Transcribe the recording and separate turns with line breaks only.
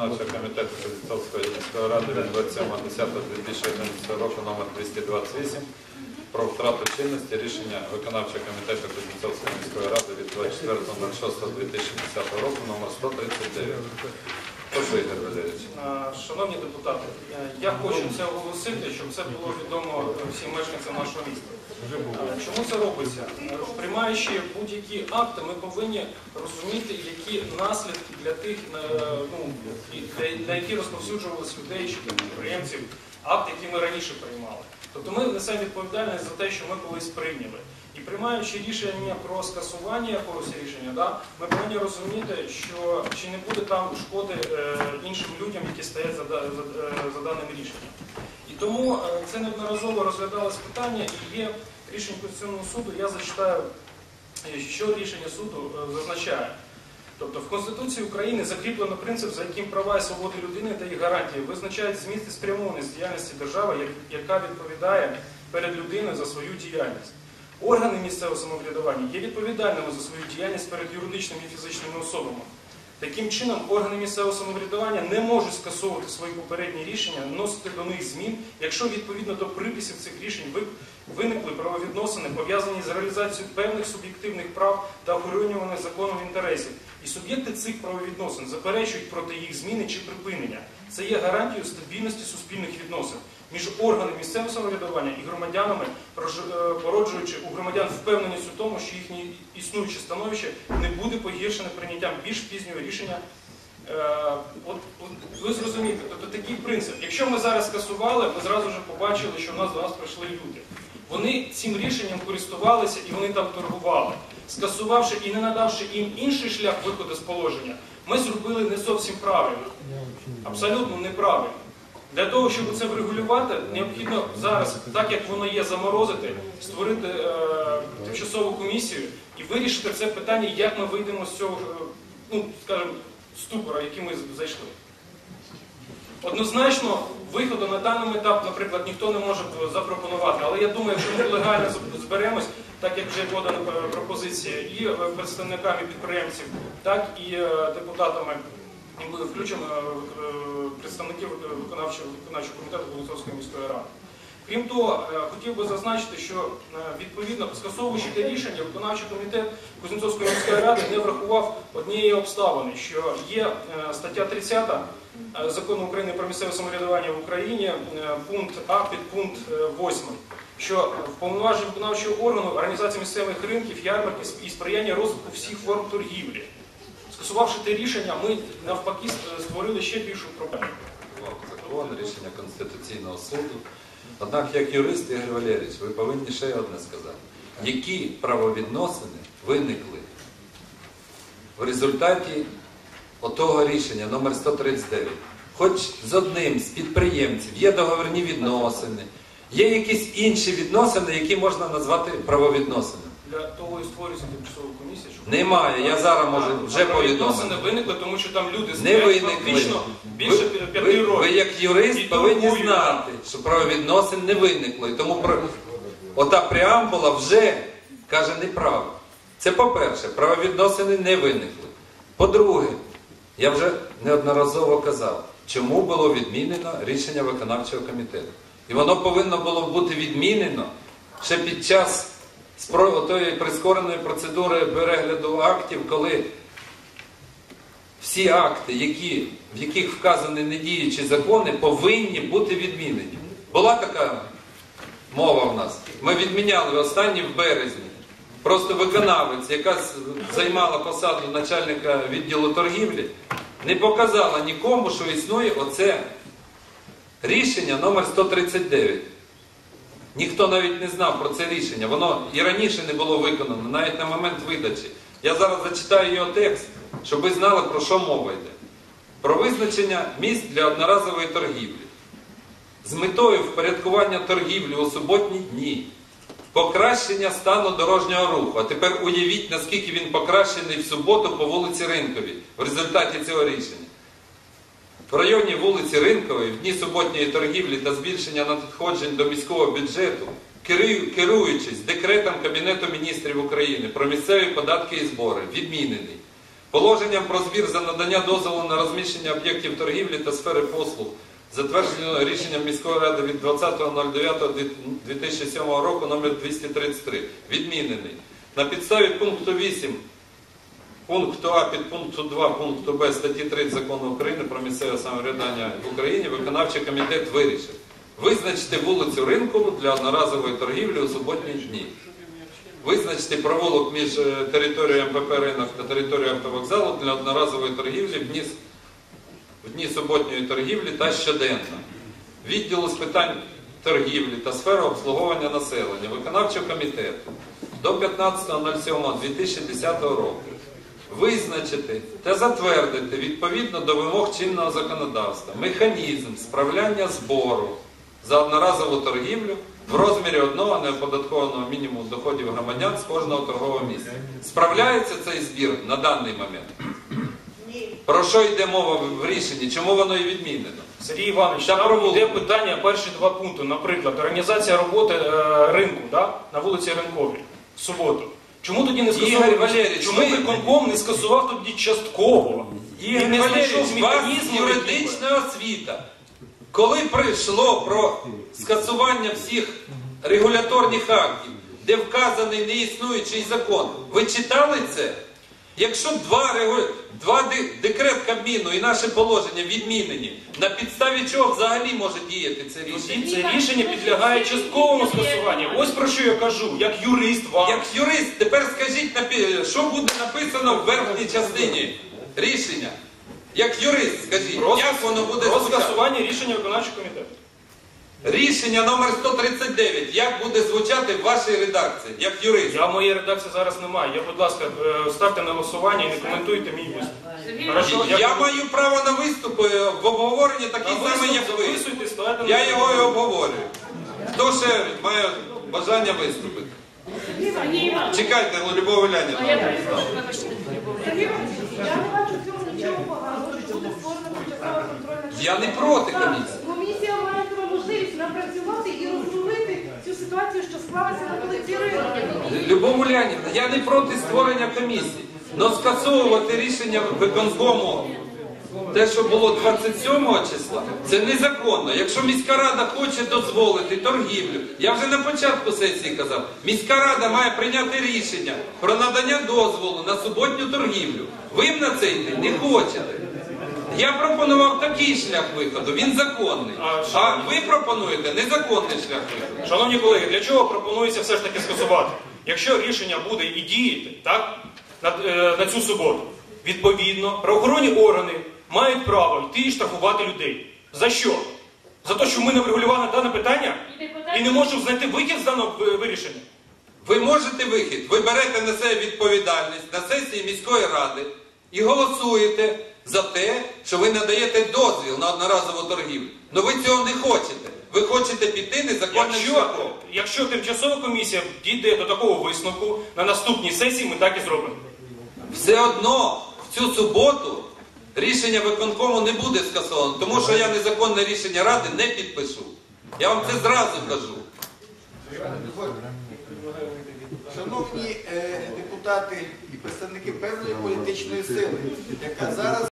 виконавчого комітету Кузнецовської міської ради від 27.10.2011 року номер 228 про втрату чинності рішення виконавчого комітету Кузнецовської міської ради від 24.06.2010 року номер 139. Прошу, Ігор Валерійович.
Е, Шановні депутати, е, я хочу це оголосити, щоб це було відомо всім мешканцям нашого міста. Е, Чому це робиться? Приймаючи будь-які акти, ми повинні розуміти, які наслідки для тих, ну, для- які розповсюджувалися людей чи для підприємців акт, які ми раніше приймали. Тобто ми несемо відповідальність за те, що ми колись прийняли. І приймаючи рішення про скасування якогось рішення, да, ми повинні розуміти, що чи не буде там шкоди е, іншим людям, які стоять за, за, е, за даним рішенням. І тому е, це неодноразово розглядалось питання і є рішення Конституційного суду. Я зачитаю, е, що рішення суду е, зазначає. Тобто в Конституції України закріплено принцип, за яким права і свободи людини та їх гарантії визначають зміст і спрямованість діяльності держави, яка відповідає перед людиною за свою діяльність. Органи місцевого самоврядування є відповідальними за свою діяльність перед юридичними і фізичними особами. Таким чином, органи місцевого самоврядування не можуть скасовувати свої попередні рішення, вносити до них змін, якщо відповідно до приписів цих рішень виникли правовідносини, пов'язані з реалізацією певних суб'єктивних прав та охоронюваних законом інтересів. І суб'єкти цих правовідносин заперечують проти їх зміни чи припинення. Це є гарантією стабільності суспільних відносин між органами місцевого самоврядування і громадянами, е, породжуючи у громадян впевненість у тому, що їхнє існуюче становище не буде погіршене прийняттям більш пізнього рішення. Е, От, от ви зрозумієте, тобто такий принцип. Якщо ми зараз скасували, ми зразу ж побачили, що в нас до нас прийшли люди. Вони цим рішенням користувалися і вони там торгували. Скасувавши і не надавши їм інший шлях виходу з положення, ми зробили не зовсім правильно. Абсолютно неправильно. Для того, щоб це врегулювати, необхідно зараз, так як воно є, заморозити, створити е, тимчасову комісію і вирішити це питання, як ми вийдемо з цього, е, ну, скажімо, ступора, який ми зайшли. Однозначно, виходу на даний етап, наприклад, ніхто не може запропонувати. Але я думаю, якщо ми легально зберемось, так як вже подана е, пропозиція, і е, представниками підприємців, так і депутатами, буде включено е, представників виконавчого, виконавчого комітету Волосовської міської ради. Крім того, е, хотів би зазначити, що е, відповідно скасовуючи те рішення, виконавчий комітет Кузнецовської міської ради не врахував однієї обставини, що є стаття 30 е, закону України про місцеве самоврядування в Україні, пункт А під пункт 8, що в повноваженні виконавчого органу організація місцевих ринків, ярмарків і сприяння розвитку всіх форм торгівлі. Скасувавши те рішення, ми навпаки створили ще більшу проблему.
Закон, рішення Конституційного суду. Однак, як юрист Ігор Валерійович, ви повинні ще одне сказати. Які правовідносини виникли в результаті отого рішення номер 139? Хоч з одним з підприємців є договірні відносини, є якісь інші відносини, які можна назвати правовідносинами.
Для того і створюється тимчасова комісія, щоб
Немає, я зараз можу вже повідомити.
виникли, тому що там люди
Не виникли. Ви,
більше
ви,
п'яти
ви
років.
як юрист
І
повинні знати, що правовідносин не виникло. І тому про... ота преамбула вже каже неправду. Це по-перше, правовідносини не виникли. По-друге, я вже неодноразово казав, чому було відмінено рішення виконавчого комітету. І воно повинно було бути відмінено ще під час спро- тої прискореної процедури перегляду актів, коли всі акти, які, в яких вказані недіючі закони, повинні бути відмінені. Була така мова в нас. Ми відміняли останні в березні. Просто виконавець, яка займала посаду начальника відділу торгівлі, не показала нікому, що існує оце рішення номер 139. Ніхто навіть не знав про це рішення. Воно і раніше не було виконано, навіть на момент видачі. Я зараз зачитаю його текст, щоб ви знали, про що мова йде. Про визначення місць для одноразової торгівлі. З метою впорядкування торгівлі у суботні дні, покращення стану дорожнього руху. А тепер уявіть, наскільки він покращений в суботу по вулиці Ринковій в результаті цього рішення. В районі вулиці Ринкової, в дні суботньої торгівлі та збільшення надходжень до міського бюджету, керуючись декретом Кабінету міністрів України про місцеві податки і збори, відмінений. Положенням про збір за надання дозволу на розміщення об'єктів торгівлі та сфери послуг, затверджено рішенням міської ради від 20.09.2007 року номер 233, відмінений. На підставі пункту 8 пункту А підпункту 2 пункту Б статті 3 Закону України про місцеве самоврядування в Україні виконавчий комітет вирішив визначити вулицю Ринкову для одноразової торгівлі у суботні дні. Визначити провулок між е, територією МПП ринок та територією автовокзалу для одноразової торгівлі в дні, в дні суботньої торгівлі та щоденно. Відділу з питань торгівлі та сфери обслуговування населення виконавчого комітету до 15.07.2010 року визначити та затвердити відповідно до вимог чинного законодавства механізм справляння збору за одноразову торгівлю в розмірі одного неоподаткованого мінімуму доходів громадян з кожного торгового місця. Справляється цей збір на даний момент? Про що йде мова в рішенні? Чому воно і відмінено?
Сергій Іванович,
Та
там йде питання перші два пункти. Наприклад, організація роботи е, ринку да? на вулиці Ринковій в суботу. Чому тоді не скасував?
Ігор Валерійович,
Чому
ви-
виконком не скасував тоді частково?
Ігор
не
Валерійович,
знайшов
у вас
механізму
юридична освіта. Коли прийшло про скасування всіх регуляторних актів, де вказаний неіснуючий закон, ви читали це? Якщо два, два декрет Кабміну і наше положення відмінені, на підставі чого взагалі може діяти це рішення?
Це рішення підлягає частковому скасуванню. Ось про що я кажу, як юрист вам.
Як юрист, тепер скажіть, що буде написано в верхній частині рішення? Як юрист, скажіть, як воно буде
про скасування рішення виконавчого комітету.
Рішення номер 139. Як буде звучати в вашій редакції, як юрист?
Я в моїй редакції зараз немає. Я, будь ласка, е, ставте на голосування і не коментуйте мій виступ. Хорошо?
Я маю право на виступ е, в обговоренні такий
На
самий, як ви.
записуйте, ставте на
Я його і обговорюю. Хто ще має бажання виступити? Чекайте, Любов
контрольна
Я не проти комісії.
Комісія має тебе можливість напрацювати і розрулити цю ситуацію, що склалася на вулиці ринку.
Любов Улянівна, я не проти створення комісії. Но скасовувати рішення виконкому, те, що було 27 числа, це незаконно. Якщо міська рада хоче дозволити торгівлю, я вже на початку сесії казав, міська рада має прийняти рішення про надання дозволу на суботню торгівлю. Ви на це йти не хочете. Я пропонував такий шлях виходу, він законний.
А,
А ви пропонуєте незаконний шлях виходу.
Шановні колеги, для чого пропонується все ж таки скасувати? Якщо рішення буде і діяти так, на, е, на цю суботу, відповідно, правоохоронні органи мають право йти і штрафувати людей. За що? За те, що ми не врегулювали дане питання і не можемо знайти вихід з даного е, вирішення.
Ви можете вихід, ви берете на себе відповідальність на сесії міської ради і голосуєте за те, що ви надаєте дозвіл на одноразову торгівлю. Ну ви цього не хочете. Ви хочете піти незаконним
Якщо,
шляхом.
якщо тимчасова комісія дійде до такого висновку, на наступній сесії ми так і зробимо.
Все одно в цю суботу рішення виконкому не буде скасовано, тому що я незаконне рішення ради не підпишу. Я вам це зразу кажу.
Шановні е, депутати і представники певної політичної сили, яка зараз